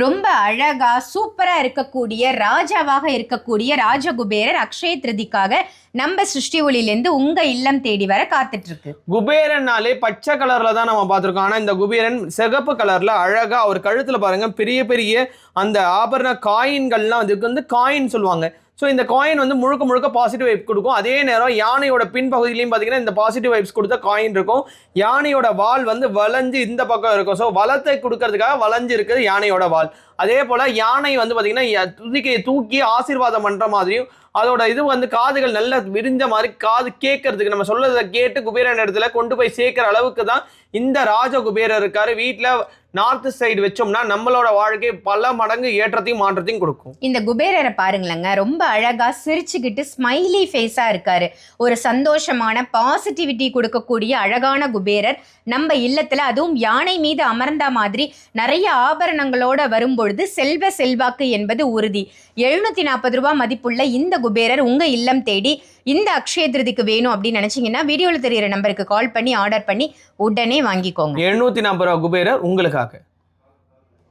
ரொம்ப அழகா சூப்பரா இருக்கக்கூடிய ராஜாவாக இருக்கக்கூடிய ராஜகுபேரர் அக்ஷய திருதிக்காக நம்ம சிருஷ்டி ஒளியிலேருந்து உங்க இல்லம் தேடி வர காத்துட்டு இருக்கு குபேரன்னாலே பச்சை கலர்ல தான் நம்ம பார்த்துருக்கோம். ஆனா இந்த குபேரன் சிகப்பு கலர்ல அழகா அவர் கழுத்துல பாருங்க பெரிய பெரிய அந்த ஆபரண காயின்கள்லாம் அதுக்கு வந்து காயின் சொல்லுவாங்க. ஸோ இந்த காயின் வந்து முழுக்க முழுக்க பாசிட்டிவ் வைப் கொடுக்கும். அதே நேரம் யானையோட பின்பகுதியிலையும் பார்த்தீங்கன்னா இந்த பாசிட்டிவ் வைப்ஸ் கொடுத்த காயின் இருக்கும். யானையோட வால் வந்து வளைஞ்சு இந்த பக்கம் இருக்கும். ஸோ வளத்தை கொடுக்கறதுக்காக வளைஞ்சு இருக்குது யானையோட வால். அதே போல் யானை வந்து பார்த்தீங்கன்னா துதிக்கையை தூக்கி ஆசீர்வாதம் பண்ணுற மாதிரியும் அதோட இது வந்து காதுகள் நல்லா விரிஞ்ச மாதிரி காது கேட்கறதுக்கு நம்ம சொல்றதை கேட்டு குபேரன் இடத்துல கொண்டு போய் சேர்க்குற அளவுக்கு தான் இந்த ராஜ குபேரர் இருக்காரு. வீட்டில் நார்த் சைடு வச்சோம்னா நம்மளோட வாழ்க்கை பல மடங்கு ஏற்றத்தையும் மாற்றத்தையும் கொடுக்கும். இந்த குபேரரை பாருங்களேங்க ரொம்ப அழகா சிரிச்சுக்கிட்டு ஸ்மைலி ஃபேஸா இருக்காரு. ஒரு சந்தோஷமான பாசிட்டிவிட்டி கொடுக்கக்கூடிய அழகான குபேரர். நம்ம இல்லத்துல அதுவும் யானை மீது அமர்ந்த மாதிரி நிறைய ஆபரணங்களோட வரும்பொழுது செல்வ செல்வாக்கு என்பது உறுதி. எழுநூத்தி நாற்பது ரூபாய் மதிப்புள்ள இந்த குபேரர் உங்கள் இல்லம் தேடி இந்த அக்ஷய திருதிக்கு வேணும் அப்படின்னு நினச்சிங்கன்னா வீடியோவில் தெரியிற நம்பருக்கு கால் பண்ணி ஆர்டர் பண்ணி உடனே வாங்கிக்கோங்க. எழுநூற்றி நாற்பது ரூபா குபேரர் உங்களுக்காக.